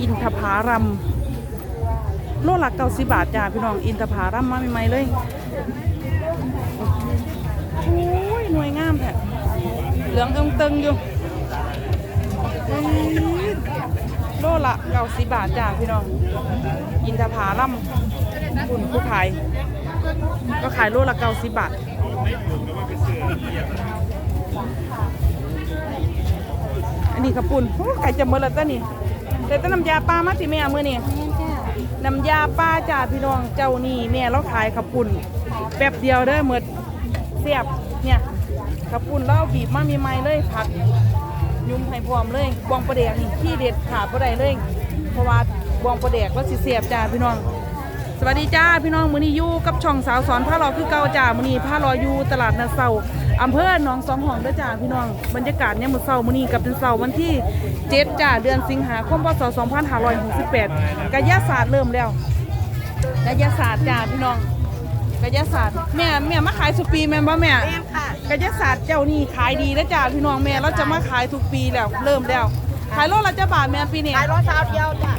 อินทผารัมโลละเก้าสิบบาทจ้าพี่น้องอินทผารัมมาใหม่ๆเลยโอ้ยหน่วยงามแท้เหลืองเอิงเตึงอยู่โลละเก้าสิบบาทจ้าพี่น้อง อินทผารัมคุณผู้ขาย ก็ขายโลละเก้าสิบบาทอันนี้กระปุ่นโอ้ไก่จะเมื่อแล้วต้นี่ แต่ต้นน้ำยาปลามาสิแม่มือนี่น้ำยาปลาจ้าพี่น้องเจ้านี่แม่เราขายกระปุ่นแป๊บเดียวเด้อหมดเสียบเนี่ยกระปุ่นเราเอาบีบมามีไม้เลยผัดยุ่มให้พร้อมเลยบองประเดกนี่ที่เด็ดขาดประไดเลยเพราะว่าบองประเดกว่าสิเสียบจ้าพี่น้องสวัสดีจ้าพี่น้องมื้อนี้อยู่กับช่องสาวสอนผ้ารอคือเก่าจ้ามื้อนี้ผ้ารออยู่ตลาดนาเซา อำเภอหนองสองห้องเด้อจ้าพี่น้องบรรยากาศเนี่ยามมื้อเช้ามื้อนี้กับเป็นเช้าวันที่7จ้าเดือนสิงหาคมพศ2568กายศาสตร์เริ่มแล้วกายศาสตร์จ้าพี่น้องกายศาสตร์แม่แม่มาขายสุปีแม่นบ่แม่แม่ค่ะกายศาสตร์เจ้านี่ขายดีแล้วจ้าพี่น้องแม่เราจะมาขายทุกปีแล้วเริ่มแล้วขายโลละจ้าบาทแม่ปีนี้ขายรถเท้าเดียวจ้ะ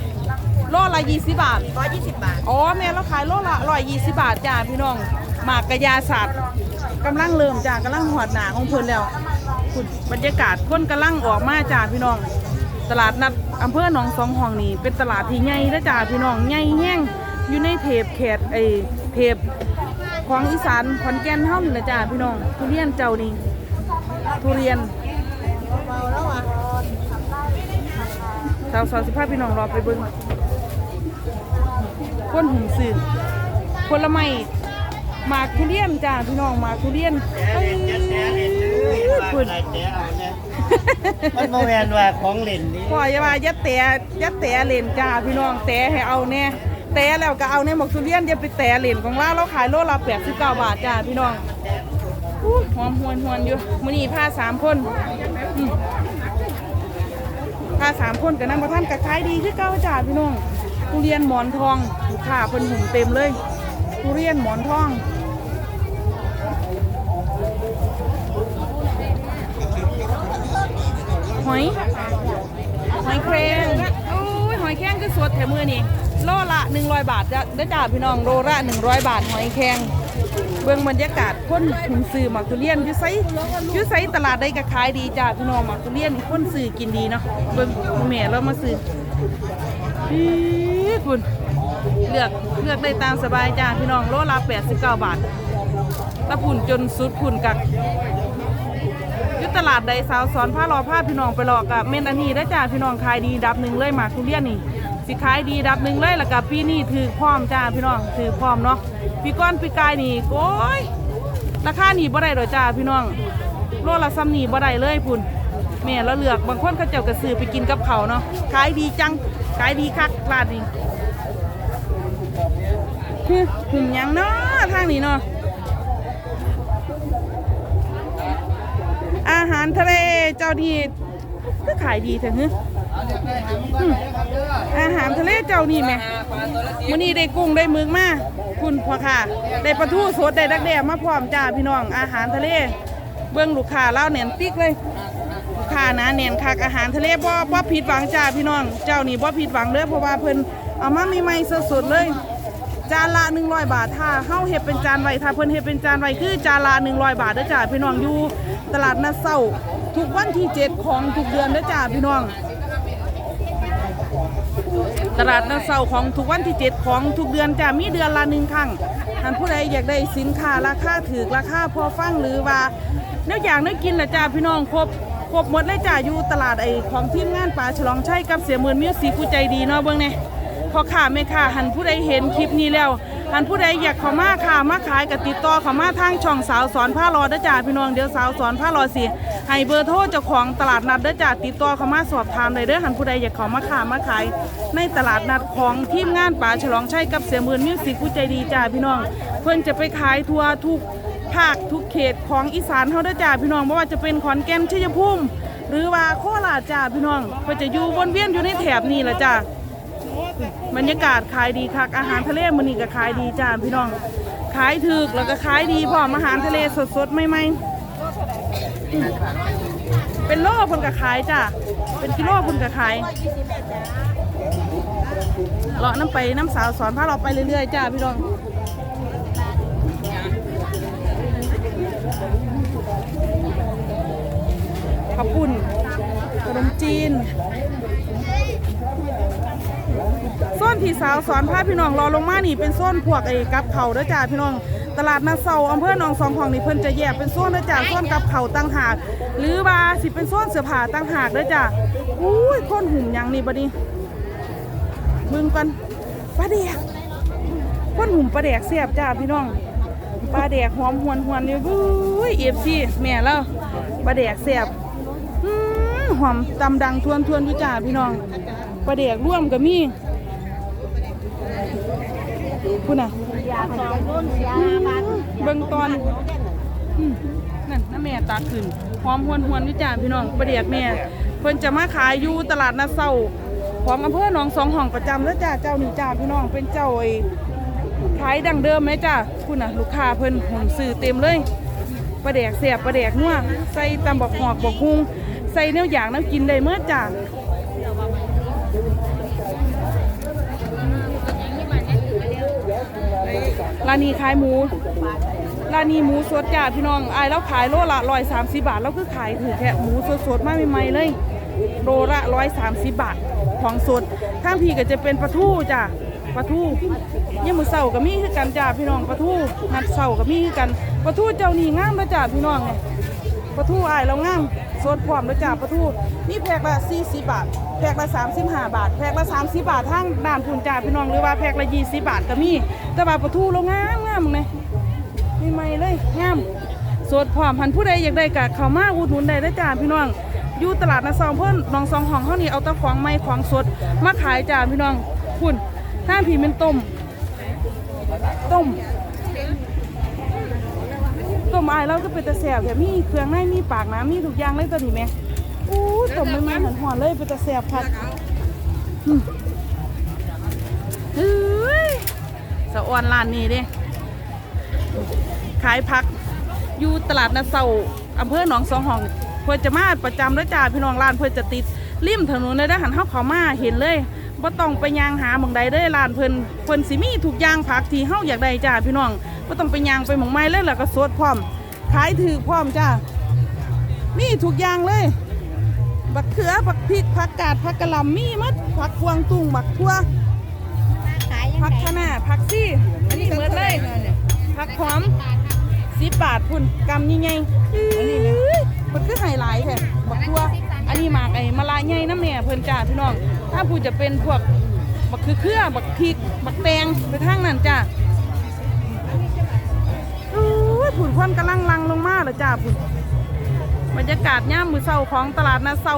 โลละ20บาทร้อยยี่สิบบาท อ๋อแม่เราขายโลละร้อยยี่สิบบาทจ้าพี่น้องหมากกระยาศาสตร์ กำลังเริ่มจ้ากำลังหอดหนาของเพิ่นแล้วคุณบรรยากาศคนกำลังออกมาจ้าพี่น้อง ตลาดนัดอำเภอหนองสองห้องนี่เป็นตลาดที่ใหญ่และจ้าพี่น้องใหญ่แห้งอยู่ในเทปเขตไอเทปของอีสานขอนแก่นเฮานี่ละจ้าพี่น้องทุเรียนเจ้านี่ทุเรียนเมาวสาวสอนสิภาพี่น้องรอไปเบิ่งคนหุ่มสื่อผลไม้ หมากทุเรียนจ้าพี่น้องหมากทุเรียนเอ้ยคุณมันโมเมนว่าของเล่นนี่พ่ออย่าว่าอย่าแตะอย่าแตะเล่นจ้าพี่น้องแตะให้เอาแน่แตะแล้วก็เอาในหมกทุเรียนอย่าไปแตะเล่นของเราเราขายโลละ89บาทจ้าพี่น้องอู้หอมหวนหวนอยู่มื้อนี้พาสามคนอืมพาสามคนกับนั่งประท่านกับขายดีคือเก่าจ้าพี่น้องทุเรียนหมอนทองลูกค้าเพิ่นหุ่มเต็มเลยทุเรียนหมอนทอง หอย หอยแครงโอ้ยหอยแครงคือสดแถมมือนี่โลละ100 บาทจะได้จ่าพี่น้องโลละ100 บาทหอยแครงเบื้องบรรยากาศคนหุนซื้อมักทุเรียนยูไซยูไซตลาดได้ก็ขายดีจ้าพี่น้องมักทุเรียนคนซื้อกินดีเนาะเบื้องแม่เรามาซื้ออีคุณเลือกเลือกได้ตามสบายจ้าพี่น้องโลละ89 บาทตะพุ่นจนสุดพุ่นกัก อยุตลาดใดสาวสอนผ้ารอผ้าพี่น้องไปหลอกกับเมนอันนี้ได้จ้าพี่น้องขายดีดับหนึ่งเลยหมากทุเรียนนี่สิขายดีดับหนึ่งเลยแล้วกับพี่นี่ถือพร้อมจ้าพี่น้องถือพร้อมเนาะพี่ก้อนพี่กายนี่โอ้ยราคานี่บ่ได้ดอกจ้าพี่น้องโลละซ้ำนี่บ่ได้เลยพุ่นแม่เราเลือกบางคนเขาเจ้ากระสือไปกินกับเขาเนาะขายดีจังขายดีคักร้านนี้ฮึหุ่มหยังเนาะทางนี้เนาะ อาหารทะเลเจ้านี่ก็ขายดีเถอะฮึอืมอาหารทะเลเจ้านี่แหม่มื้อนี้ได้กุ้งได้หมึกมาคุณพ่อค่ะ ได้ปลาทูสดได้ดักแด้มาพร้อมจ้าพี่น้องอาหารทะเล เบิ่งลูกค้าเล่าแหน่นปิ๊กเลยลูกค้านะแหน่นคักอาหารทะเลบ่บ่ผิดหวังจ้าพี่น้อง เจ้านี่บ่ผิดหวังเด้อเพราะว่าเพิ่นเอามาใหม่ๆสดๆเลย จานละ100 บาทถ้าเฮาเฮ็ดเป็นจานไว้ถ้าเพิ่นเฮ็ดเป็นจานไว้คือจานละ100 บาทเด้อจ้าพี่น้องอยู่ตลาดนัดเช้าทุกวันที่ 7 ของทุกเดือนเด้อจ้าพี่น้อง ตลาดนัดเช้าของทุกวันที่ 7 ของทุกเดือนจ้ามีเดือนละหนึ่งครั้งท่านผู้ใดอยากได้สินค้าราคาถูกราคาพอฟังหรือว่าแนวอย่างแนวกินล่ะจ้าพี่น้องครบครบหมดเลยจ้าอยู่ตลาดไอ้ของทีมงานป่าฉลองชัยกับเสียหมื่นมิวสิกผู้ใจดีเนาะเบิ่งแน่ พอข่าไม่ค่ะหันผู้ใดเห็นคลิปนี้แล้วหันผู้ใดอยากเขามาค่ะมาขายกับติดต่อเขามาทางช่องสาวสอนผ้ารอเด้อจ้าพี่น้องเดี๋ยวสาวสอนผ้ารอสิให้เบอร์โทรเจ้าของตลาดนัดเด้อจ้าติดต่อเขามาสอบถามเลยเด้อหันผู้ใดอยากเขามาค่ะมาขายในตลาดนัดของทีมงานป่าฉลองชัยกับเสียหมื่นมิวสิกผู้ใจดีจ้าพี่น้อง เพื่อนจะไปขายทัวทุกภาคทุกเขตของอีสานเฮาเด้อจ้าพี่น้องไม่ว่าจะเป็นขอนแก่นชัยภูมิหรือว่าโคราชจ้าพี่น้องเพื่อจะอยู่วนเวียนอยู่ในแถบนี้ละจ้า บรรยากาศขายดีคักอาหารทะเลมันนี่ก็ขายดีจ้าพี่น้องขายถึกแล้วก็ขายดีพร้อมอาหารทะเลสดๆใหม่ๆเป็นโลเพิ่นก็ขายจ้าเป็นกิโลเพิ่นก็ขายเลาะน้ำไปน้ำสาวสอนพาเราไปเรื่อยๆจ้าพี่น้องข้าวปุ้นขนมจีนโซ นที่สาวสอนพาพี่น้องรอลงมานี่เป็นโซนพวกไอ้กับเขาเด้อจ้าพี่น้อง ตลาดนาเซาอำเภอหนองสองของนี่เพิ่นจะแยกเป็นโซนเด้อจ้าโซนกับเขาตั้งหาก หรือว่าสิเป็นโซนเสื้อผ้าตั้งหากเด้อจ้าอุ้ยคนหุ่มหยังนี่บัดนี้มึงกันปลาแดกคนหุ่มปลาแดกเสียบจ้าพี่น้องปลาแดกหอมหวนหวนๆนี่อุ้ยเอฟซีแม่แล้วปลาแดกเสียบหอมตำดังทวนทวนอยู่จ้าพี่น้องปลาเด็กร่วมกับมี่ พูดน่ะสองรุ่นยาบานเบิ่งตอนนั่นน้าแม่ตาขึ้นหอมหวนหวนอยู่จ้าพี่น้องปลาเด็กแม่ เพิ่นจะมาขายอยู่ตลาดนาเซาของอำเภอหนองสองห้องประจำแล้วจ้าเจ้านี่จ้าพี่น้องเป็นเจ้าไอ้ขายดังเดิมไหมจ้าคุณน่ะลูกค้าเพิ่นหุ่นสื่อเต็มเลยปลาแดกเสียบปลาแดกนัวใส่ตำบักหอกบักฮุงใส่เนื้ออย่างน้ำกินได้เมื่อจ้า ร้านนี้ขายหมูร้านนี้หมูสดจ้าพี่น้องอายแล้วขายโลละร้อยสามสิบาทแล้วคือขายถือแค่หมูสดสดๆมาใหม่ๆเลยโลละร้อยสามสิบบาทของสดข้างพี่ก็จะเป็นปลาทูจ้าปลาทูยังมือเสากับมีคือกันจ้าพี่น้องปลาทูนัดเสากับมีคือกันปลาทูเจ้านี่งามแล้วจ้าพี่น้องไงปลาทูอายแล้วงามสดพร้อมแล้วจ้าปลาทูนี่แพ็คละสี่สิบบาท แพ็คละสามสิบห้าบาท แพ็คละสามสิบบาททั้งด่านพูนจ้าพี่น้องหรือว่าแพ็คละยีสิบบาทก็มีแต่ว่าปลาทูเรางามงามๆไงใหม่เลยงามสดพร้อมพันผู้ใดอยากได้กะเข้ามาอุดหนุนได้เด้จ้าพี่น้องอยู่ตลาดนาซองเพิ่นหนองซองของเฮานี่เอาตะของใหม่ของสดมาขายจ้าพี่น้องคุณถ้าผีเป็นต้มต้มต้มอายแล้วก็เป็นตะแสบแต่มีเครื่องในมีปากน้ำมีทุกอย่างเลยตัวนี้แม่ อู้ต้มมันมันหอนๆเลยเป็นตะแสบคักอืมเฮ้ยสะออนร้านนี้ด้ขายผัก อยู่ตลาดนาเซาอำเภอหนองสองห้องเพื่อจะมาประจำแล้วจ้าพี่น้องร้านเพื่อจะติดริมถนนเลยได้หันเข้าเขามาเห็นเลยว่าต้องไปยางหาหมองใดเลยร้านเพิ่นเพิ่นสิมีทุกยางผักที่เฮาอยากได้จ้าพี่น้องว่าต้องไปยางไปหมองไม้เลยแล้วก็สดพร้อมขายถือพร้อมจ้ามีทุกยางเลย บักเขือบักพริกผักกาดผักกะหล่ำมีหมัดผักกวางตุ้งบักทั่วขายยังผักไงคะน้าผักซี่อันนี้เหมือนเลยผักหอมสิบบาทพุ่นกำยังไงมันคือไฮไลท์แท้บักทั่วอันนี้หมากไอ้มะลายใหญ่น้ำแม่เพิ่นจ้าพี่น้อง ถ้าพูดจะเป็นพวกบักคือเครือบักพริกบักแตงไปทางนั้นจ้าอู้ยผุนควันกำลังลังลงมาเลยจ้าพุ่น บรรยากาศย่ามมือเศร้าของตลาดนาเศร้า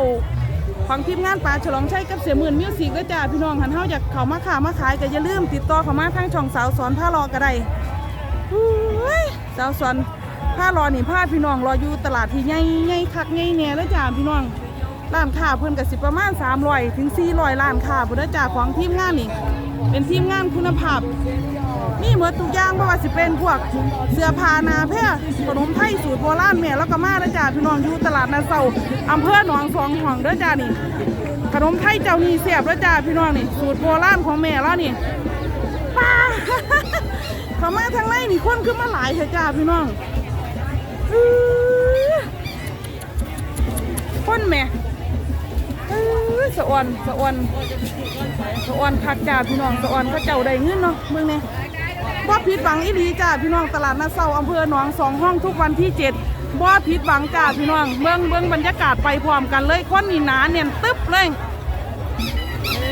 ของทีมงานป่าฉลองชัยกับเสียหมื่นมิวสิกด้วยจ้าพี่น้องหันเฮาอยากเขามาขามาขายก็อย่าลืมติดต่อเขามาทางช่องสาวสอนผ้ารอก็ได้อุ้ยสาวสวนผ้ารอนี่ผ้าพี่น้องรออยู่ตลาดที่ใหญ่ใหญ่คักใหญ่แน่แล้วจ้าพี่น้องร้านค้าเพิ่นก็สิประมาณ300ถึง400ร้านค้าพุ่นจ้าของทีมงานนี่ เป็นทีมงานคุณภาพมีหมดทุกอย่างบ่ว่าสิเป็นพวกเสื้อผ้านาแพร่ขนมไทยสูตรโบราณแม่แล้วก็มาเด้อจ้าพี่น้องอยู่ตลาดนาเซาอำเภอหนองสองห้องเด้อจ้านี่ ขนมไทยเจ้านี่เสียบแล้วจ้าพี่น้องนี่สูตรโบราณของแม่แล้วนี่ป้าเขามาทางในนี่คนขึ้นมาหลายเถอะจ้าพี่น้องอื้อคนแม่ สะออนสะออนสะออนคักจ้าพี่น้องสะออนเขาเจ้าได้เงินเนาะเมืองนี้บ่ผิดหวังอีหลีจ้าพี่น้องตลาดนาเซาอำเภอหนองสองห้องทุกวันที่เจ็ดบ่ผิดหวังจ้าพี่น้องเมืองเมืองบรรยากาศไปพร้อมกันเลยคนนี่หนาเนียนตึ๊บเลย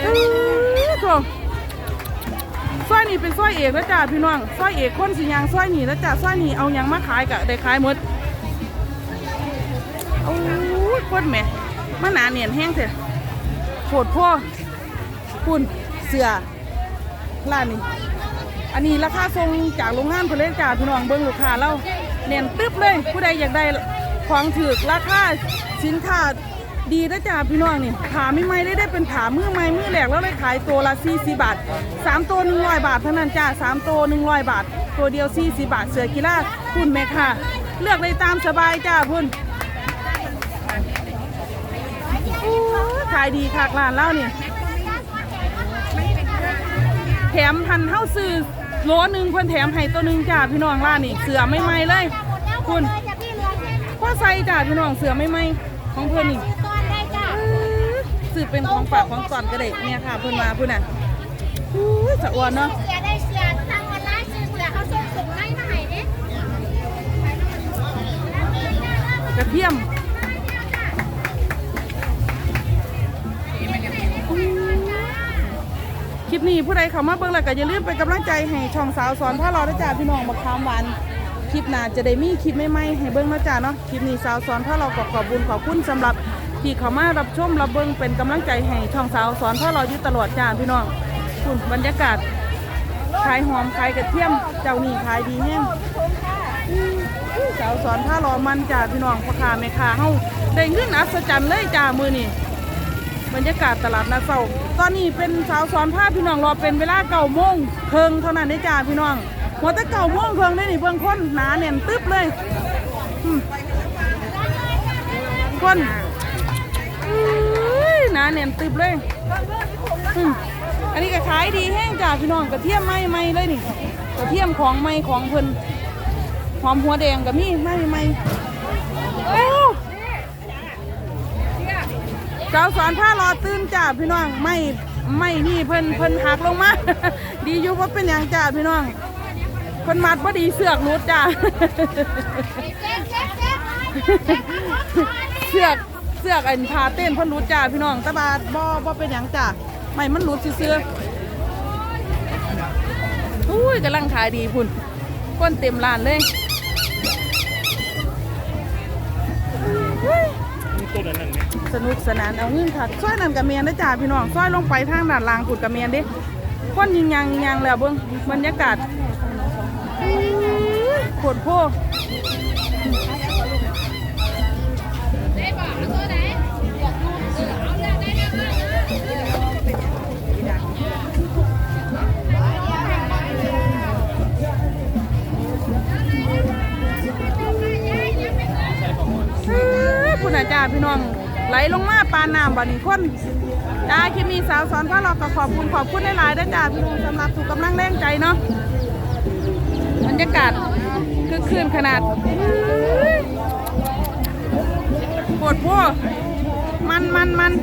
อื้อโถซอยนี้เป็นซอยเอกแล้วจ้าพี่น้องซอยเอกคนสิยางซอยนี้แล้วจ้าซอยนี้เอายังมาขายกะได้ขายหมดโอ้ยคตรแม่มาหนาเนียนแห้งเถอะ โผดพ่อปุ่นเสือร้านนี้อันนี้ราคาทรงจากโรงงานเพนเลยจ้าพี่น้องเบิ้งลูกค้าเราเนียนตึ๊บเลย ผู้ใดอยากได้ของถือราคาสินค้าดีนะจ้าพี่น้องนี่ผาไม่ไม่ได้ได้เป็นผามือไม้มือแหลกแล้วเลยขายตัวละ40บาทสามตัวหนึ่งร้อยบาทเท่านั้นจ้าสามตัวหนึ่งร้อยบาท ตัวเดียว40บาทเสือกีฬาพุ่นแม่ค่ะ เลือกได้ตามสบายจ้าพุ่น ขายดีคักร้านเล่านี่แถมพันเท่าซื้อโลหนึงเพิ่นแถมให้ตัวหนึงจ้าพี่น้องร้านนี่เสือไม่ไหมเลย คุณจะพี่เรือใส่จ้าพี่น้องเสือไม่ไหมของเพิ่อนนี่ซื้อเป็นของฝากของก่อนก็ได้เนี่ยค่ะเพิ่อนมาเพิ่นน่ะอู้ยสะอ้วนเนาะเสียได้เสี คลิปนี้ผู้ใดเข้ามาเบิ่งแล้วก็อย่าลืมเป็นกำลังใจให้ช่องสาวสอนถ้าเราได้จ้าพี่น้องบักคามวานคลิปหน้าจะได้มีคลิปใหม่ๆให้เบิ่งนะจ้าเนาะคลิปนี้สาวสอนถ้าเราก็ขอบคุญขอบคุณสำหรับที่เข้ามารับชมรับเบิ่งเป็นกำลังใจให้ช่องสาวสอนถ้าเราอยู่ตลอดจ้าพี่น้องคุณบรรยากาศขายหอมขายกระเทียมเจ้านี่ขายดีแห้งสาวสอนผ้ารอมันจ่าพี่น้องพ่อค้าแม่ค้าเฮาได้เงินอัศจรรย์เลยจ้ามือนี่ บรรยากาศตลาดนาเซาตอนนี้เป็นสาวสอนผ้าพี่น้องรอเป็นเวลาเก้าโมงเพิงเท่านั้นได้จ้าพี่น้องหัวแต่เก้าโมงเพิงได้นี่เบิ่งคนหนาแน่นตึ๊บเลยคนอุ้ยหนาแน่นตึ๊บเลยอันนี้ก็ขายดีแห้งจ้าพี่น้องกระเทียมไม่ไม่เลยนี่กระเทียมของไม่ของเพิ่นหอมหัวแดงกับมี่ไม่ไม่าวสอนผ้ารอตื่นจ้าพี่น้องไม่ไม่นี่เพิ่นเพิ่นหักลงมา ดีอยู่ว่าเป็นอย่างจ้าพี่น้องเพิ่นมัดว่าดีเสือกรุดจ้าเสือกเสือกอันพาเต้นเพิ่นรุดจ้าพี่น้องแตะบาดบ่บ่เป็นอย่างจ้าไม่มันรุดซื่ออุ้ยกำลังขายดีพุ่นก้นเต็มร้านเลย ตัวนั้นนั่นไหมสนุกสนานเอาเงินค่ะซอยนั่นกับเมียนนะจ้าพี่น้องซอยลงไปทางด่านลางกุดกับเมียนดิคนยิงยังยิงยังแล้วเบิ้งบรรยากาศโคตรโพาพี่น้องไหลลงมาปานน้ำบัดนี้คนจ้าคลิปนี้สาวสอนพระเราก็ขอบคุณขอบคุณหลายๆนะจ้าพี่น้องสำหรับถูกกำลังแรงใจเนาะบรรยากาศคือคืนขนาดปวดพวมันมันมัน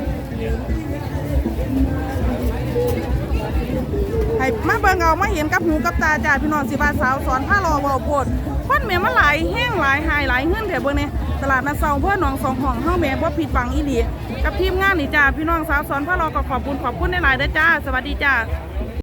ให้มาเบิ่งเอามาเห็นกับหูกับตาจ้าพี่น้องสิบาสาวสอนผ้ารอเบาโพดคนเมียมันหลายแห้งหลายหายหลายเฮือนแถวเบิ่งเนี่ย ตลาดนาเซาเพื่อหนองสองห้องเฮาแม่บ่ผิดหวังอีหลีกับทีมงานนี่จ้าพี่น้องสาวสอนผ้ารอก็ขอบคุณขอบคุณหลายๆเด้อจ้า สวัสดีจ้า